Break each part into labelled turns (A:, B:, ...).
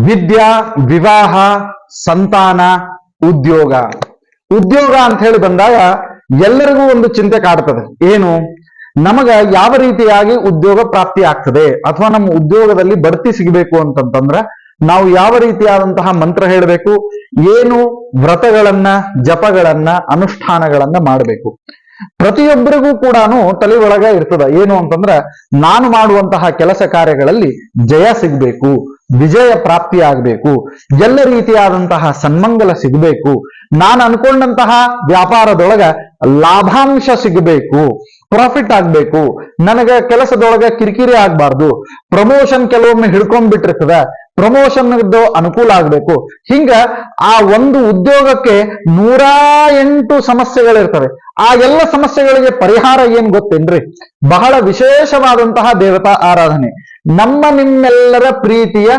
A: ವಿದ್ಯಾ, ವಿವಾಹ, ಸಂತಾನ, ಉದ್ಯೋಗ. ಉದ್ಯೋಗ ಅಂತ ಹೇಳಿ ಬಂದಾಗ ಎಲ್ಲರಿಗೂ ಒಂದು ಚಿಂತೆ ಕಾಡ್ತದೆ. ಏನು? ನಮಗ ಯಾವ ರೀತಿಯಾಗಿ ಉದ್ಯೋಗ ಪ್ರಾಪ್ತಿ ಆಗ್ತದೆ? ಅಥವಾ ನಮ್ಮ ಉದ್ಯೋಗದಲ್ಲಿ ಬಡ್ತಿ ಸಿಗಬೇಕು ಅಂತಂತಂದ್ರ ನಾವು ಯಾವ ರೀತಿಯಾದಂತಹ ಮಂತ್ರ ಹೇಳಬೇಕು? ಏನು ವ್ರತಗಳನ್ನ, ಜಪಗಳನ್ನ, ಅನುಷ್ಠಾನಗಳನ್ನ ಮಾಡಬೇಕು. ಪ್ರತಿಯೊಬ್ಬರಿಗೂ ಕೂಡ ತಲೆ ಒಳಗ ಇರ್ತದ. ಏನು ಅಂತಂದ್ರ ನಾನು ಮಾಡುವಂತಹ ಕೆಲಸ ಕಾರ್ಯಗಳಲ್ಲಿ ಜಯ ಸಿಗ್ಬೇಕು. ವಿಜಯ ಪ್ರಾಪ್ತಿ ಆಗಬೇಕು. ಎಲ್ಲ ರೀತಿಯಾದಂತಹ ಸನ್ಮಂಗಲ ಸಿಗಬೇಕು. ನಾನು ಅನ್ಕೊಂಡಂತಹ ವ್ಯಾಪಾರದೊಳಗ ಲಾಭಾಂಶ ಸಿಗಬೇಕು. ಪ್ರಾಫಿಟ್ ಆಗ್ಬೇಕು. ನನಗ ಕೆಲಸದೊಳಗ ಕಿರಿಕಿರಿ ಆಗ್ಬಾರ್ದು. ಪ್ರಮೋಷನ್ ಕೆಲವೊಮ್ಮೆ ಹಿಡ್ಕೊಂಡ್ಬಿಟ್ಟಿರ್ತದ. ಪ್ರಮೋಷನ್ ಅನುಕೂಲ ಆಗ್ಬೇಕು. ಹಿಂಗ ಆ ಒಂದು ಉದ್ಯೋಗಕ್ಕೆ ನೂರ ಎಂಟು ಸಮಸ್ಯೆಗಳಿರ್ತವೆ. ಆ ಎಲ್ಲ ಸಮಸ್ಯೆಗಳಿಗೆ ಪರಿಹಾರ ಏನ್ ಗೊತ್ತೇನ್ರಿ? ಬಹಳ ವಿಶೇಷವಾದಂತಹ ದೇವತಾ ಆರಾಧನೆ. ನಮ್ಮ ನಿಮ್ಮೆಲ್ಲರ ಪ್ರೀತಿಯ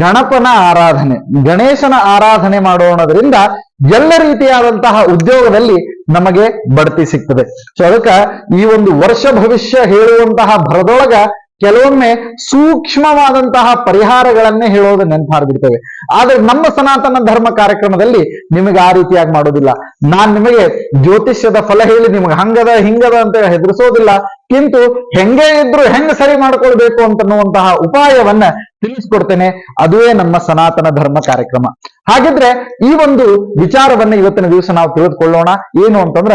A: ಗಣಪನ ಆರಾಧನೆ, ಗಣೇಶನ ಆರಾಧನೆ ಮಾಡೋಣದ್ರಿಂದ ಎಲ್ಲ ರೀತಿಯಾದಂತಹ ಉದ್ಯೋಗದಲ್ಲಿ ನಮಗೆ ಬಡ್ತಿ ಸಿಗ್ತದೆ. ಸೊ ಅದಕ್ಕ ಈ ಒಂದು ವರ್ಷ ಭವಿಷ್ಯ ಹೇಳುವಂತಹ ಭರದೊಳಗ ಕೆಲವೊಮ್ಮೆ ಸೂಕ್ಷ್ಮವಾದಂತಹ ಪರಿಹಾರಗಳನ್ನೇ ಹೇಳೋದು ನೆನಪಾರ್ಬಿಡ್ತೇವೆ ಆದ್ರೆ ನಮ್ಮ ಸನಾತನ ಧರ್ಮ ಕಾರ್ಯಕ್ರಮದಲ್ಲಿ ನಿಮಗೆ ಆ ರೀತಿಯಾಗಿ ಮಾಡೋದಿಲ್ಲ. ನಾನ್ ನಿಮಗೆ ಜ್ಯೋತಿಷ್ಯದ ಫಲ ಹೇಳಿ ನಿಮಗೆ ಹಂಗದ, ಹಿಂಗದ ಅಂತ ಹೆದರಿಸೋದಿಲ್ಲ. ಕಿಂತು ಹೆಂಗೆ ಇದ್ರು ಹೆಂಗ್ ಸರಿ ಮಾಡ್ಕೊಳ್ಬೇಕು ಅಂತನ್ನುವಂತಹ ಉಪಾಯವನ್ನ ತಿಳಿಸ್ಕೊಡ್ತೇನೆ. ಅದುವೇ ನಮ್ಮ ಸನಾತನ ಧರ್ಮ ಕಾರ್ಯಕ್ರಮ. ಹಾಗಿದ್ರೆ ಈ ಒಂದು ವಿಚಾರವನ್ನ ಇವತ್ತಿನ ದಿವಸ ನಾವು ತಿಳಿದುಕೊಳ್ಳೋಣ. ಏನು ಅಂತಂದ್ರ,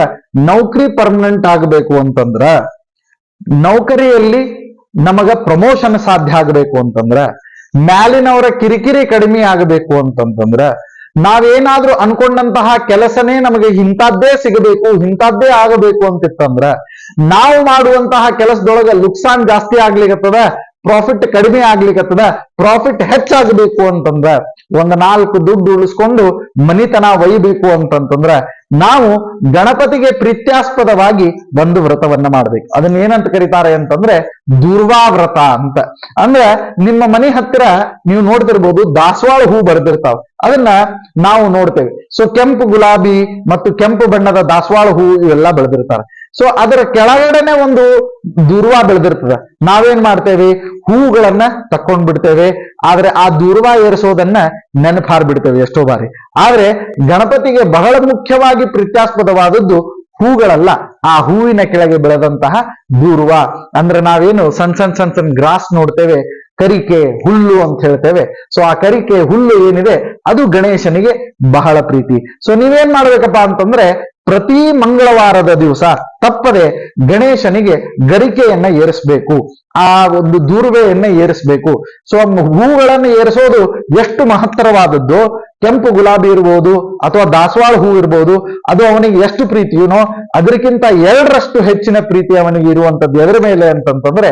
A: ನೌಕರಿ ಪರ್ಮನೆಂಟ್ ಆಗಬೇಕು ಅಂತಂದ್ರ, ನೌಕರಿಯಲ್ಲಿ ನಮಗ ಪ್ರಮೋಷನ್ ಸಾಧ್ಯ ಆಗಬೇಕು ಅಂತಂದ್ರ, ಮ್ಯಾಲಿನವರ ಕಿರಿಕಿರಿ ಕಡಿಮೆ ಆಗಬೇಕು ಅಂತಂತಂದ್ರ, ನಾವೇನಾದ್ರೂ ಅನ್ಕೊಂಡಂತಹ ಕೆಲಸನೇ ನಮಗೆ ಇಂಥದ್ದೇ ಸಿಗಬೇಕು, ಇಂಥದ್ದೇ ಆಗಬೇಕು ಅಂತಿತ್ತಂದ್ರ ನಾವು ಮಾಡುವಂತಹ ಕೆಲಸದೊಳಗ ನುಕ್ಸಾನ್ ಜಾಸ್ತಿ ಆಗ್ಲಿಕತ್ತದ ಪ್ರಾಫಿಟ್ ಕಡಿಮೆ ಆಗ್ಲಿಕತ್ತದ ಪ್ರಾಫಿಟ್ ಹೆಚ್ಚಾಗಬೇಕು ಅಂತಂದ್ರ ಒಂದ್ ನಾಲ್ಕು ದುಡ್ಡು ಉಳಿಸ್ಕೊಂಡು ಮನಿತನ ಒಯ್ಯಬೇಕು ಅಂತಂತಂದ್ರ ನಾವು ಗಣಪತಿಗೆ ಪ್ರೀತ್ಯಾಸ್ಪದವಾಗಿ ಒಂದು ವ್ರತವನ್ನ ಮಾಡ್ಬೇಕು. ಅದನ್ನ ಏನಂತ ಕರೀತಾರೆ ಅಂತಂದ್ರೆ ದುರ್ವಾ ವ್ರತ ಅಂತ. ಅಂದ್ರೆ ನಿಮ್ಮ ಮನೆ ಹತ್ತಿರ ನೀವು ನೋಡ್ತಿರ್ಬೋದು ದಾಸವಾಳ ಹೂ ಬರ್ದಿರ್ತಾವ. ಅದನ್ನ ನಾವು ನೋಡ್ತೇವೆ. ಸೊ ಕೆಂಪು ಗುಲಾಬಿ ಮತ್ತು ಕೆಂಪು ಬಣ್ಣದ ದಾಸವಾಳ ಹೂ ಇವೆಲ್ಲ ಬೆಳೆದಿರ್ತಾರೆ. ಸೊ ಅದರ ಕೆಳಗಡೆನೆ ಒಂದು ದೂರ್ವಾ ಬೆಳೆದಿರ್ತದೆ. ನಾವೇನ್ ಮಾಡ್ತೇವೆ? ಹೂಗಳನ್ನ ತಕೊಂಡ್ ಬಿಡ್ತೇವೆ ಆದ್ರೆ ಆ ದೂರ್ವಾ ಏರಿಸೋದನ್ನ ನೆನಪಾರ್ ಬಿಡ್ತೇವೆ ಎಷ್ಟೋ ಬಾರಿ. ಆದ್ರೆ ಗಣಪತಿಗೆ ಬಹಳ ಮುಖ್ಯವಾಗಿ ಪ್ರೀತ್ಯಾಸ್ಪದವಾದದ್ದು ಹೂಗಳಲ್ಲ. ಆ ಹೂವಿನ ಕೆಳಗೆ ಬೆಳೆದಂತಹ ದೂರ್ವ. ಅಂದ್ರೆ ನಾವೇನು ಸಣ್ ಸಣ್ ಸಣ್ ಸಣ್ಣ ಗ್ರಾಸ್ ನೋಡ್ತೇವೆ. ಕರಿಕೆ, ಹುಲ್ಲು ಅಂತ ಹೇಳ್ತೇವೆ. ಸೊ ಆ ಕರಿಕೆ, ಹುಲ್ಲು ಏನಿದೆ? ಅದು ಗಣೇಶನಿಗೆ ಬಹಳ ಪ್ರೀತಿ. ಸೊ ನೀವೇನ್ ಮಾಡ್ಬೇಕಪ್ಪ ಅಂತಂದ್ರೆ ಪ್ರತಿ ಮಂಗಳವಾರದ ದಿವಸ ತಪ್ಪದೆ ಗಣೇಶನಿಗೆ ಗರಿಕೆಯನ್ನ ಏರಿಸ್ಬೇಕು, ಆ ಒಂದು ದೂರ್ವೆಯನ್ನ ಏರಿಸ್ಬೇಕು. ಸೊ ಹೂಗಳನ್ನು ಏರಿಸೋದು ಎಷ್ಟು ಮಹತ್ತರವಾದದ್ದು? ಕೆಂಪು ಗುಲಾಬಿ ಇರ್ಬೋದು ಅಥವಾ ದಾಸವಾಳ ಹೂ ಇರ್ಬೋದು, ಅದು ಅವನಿಗೆ ಎಷ್ಟು ಪ್ರೀತಿಯುನೋ ಅದಕ್ಕಿಂತ ಎರಡರಷ್ಟು ಹೆಚ್ಚಿನ ಪ್ರೀತಿ ಅವನಿಗೆ ಇರುವಂತದ್ದು ಎದರ ಮೇಲೆ ಅಂತಂತಂದ್ರೆ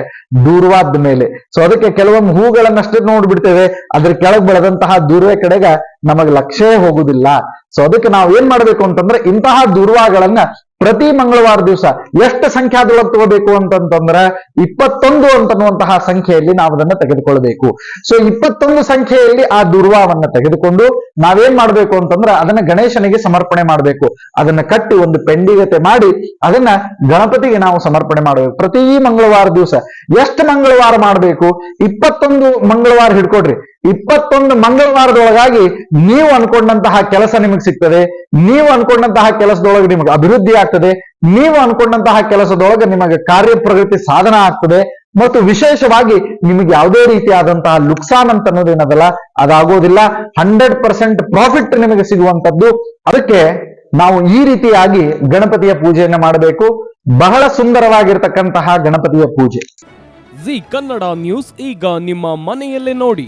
A: ದೂರ್ವಾದ ಮೇಲೆ. ಸೊ ಅದಕ್ಕೆ ಕೆಲವೊಂದು ಹೂಗಳನ್ನಷ್ಟೇ ನೋಡ್ಬಿಡ್ತೇವೆ ಅದ್ರ ಕೆಳಗೆ ಬೆಳೆದಂತಹ ದೂರ್ವೆ ಕಡೆಗ ನಮಗೆ ಲಕ್ಷ್ಯ ಹೋಗುದಿಲ್ಲ. ಸೊ ಅದಕ್ಕೆ ನಾವು ಏನ್ ಮಾಡ್ಬೇಕು ಅಂತಂದ್ರೆ ಇಂತಹ ದುರ್ವಾಗಳನ್ನ ಪ್ರತಿ ಮಂಗಳವಾರ ದಿವಸ ಎಷ್ಟು ಸಂಖ್ಯಾದೊಳಗೆ ತಗೋಬೇಕು ಅಂತಂತಂದ್ರೆ ಇಪ್ಪತ್ತೊಂದು ಅಂತನ್ನುವಂತಹ ಸಂಖ್ಯೆಯಲ್ಲಿ ನಾವು ಅದನ್ನು ತೆಗೆದುಕೊಳ್ಬೇಕು. ಸೊ ಇಪ್ಪತ್ತೊಂದು ಸಂಖ್ಯೆಯಲ್ಲಿ ಆ ದುರ್ವಾವನ್ನ ತೆಗೆದುಕೊಂಡು ನಾವೇನ್ ಮಾಡ್ಬೇಕು ಅಂತಂದ್ರೆ ಅದನ್ನ ಗಣೇಶನಿಗೆ ಸಮರ್ಪಣೆ ಮಾಡಬೇಕು. ಅದನ್ನ ಕಟ್ಟಿ ಒಂದು ಪೆಂಡಿಗತೆ ಮಾಡಿ ಅದನ್ನ ಗಣಪತಿಗೆ ನಾವು ಸಮರ್ಪಣೆ ಮಾಡಬೇಕು. ಪ್ರತಿ ಮಂಗಳವಾರ ದಿವಸ ಎಷ್ಟು ಮಂಗಳವಾರ ಮಾಡಬೇಕು? ಇಪ್ಪತ್ತೊಂದು ಮಂಗಳವಾರ ಹಿಡ್ಕೊಡ್ರಿ. ಇಪ್ಪತ್ತೊಂದು ಮಂಗಳವಾರದೊಳಗಾಗಿ ನೀವು ಅನ್ಕೊಂಡಂತಹ ಕೆಲಸ ನಿಮಗೆ ಸಿಗ್ತದೆ, ನೀವು ಅನ್ಕೊಂಡಂತಹ ಕೆಲಸದೊಳಗೆ ನಿಮಗೆ ಅಭಿವೃದ್ಧಿ ಆಗ್ತದೆ, ನೀವು ಅನ್ಕೊಂಡಂತಹ ಕೆಲಸದೊಳಗೆ ನಿಮಗೆ ಕಾರ್ಯ ಪ್ರಗತಿ ಸಾಧನ ಆಗ್ತದೆ, ಮತ್ತು ವಿಶೇಷವಾಗಿ ನಿಮಗೆ ಯಾವುದೇ ರೀತಿಯಾದಂತಹ ಲುಕ್ಸಾನ್ ಅಂತ ಅನ್ನೋದೇನದಲ್ಲ ಅದಾಗೋದಿಲ್ಲ, ಹಂಡ್ರೆಡ್ ಪರ್ಸೆಂಟ್ ಪ್ರಾಫಿಟ್ ನಿಮಗೆ ಸಿಗುವಂತದ್ದು ಅದಕ್ಕೆ ನಾವು ಈ ರೀತಿಯಾಗಿ ಗಣಪತಿಯ ಪೂಜೆಯನ್ನು ಮಾಡಬೇಕು. ಬಹಳ ಸುಂದರವಾಗಿರ್ತಕ್ಕಂತಹ ಗಣಪತಿಯ ಪೂಜೆ.
B: ಜಿ ಕನ್ನಡ ನ್ಯೂಸ್ ಈಗ ನಿಮ್ಮ ಮನೆಯಲ್ಲೇ ನೋಡಿ.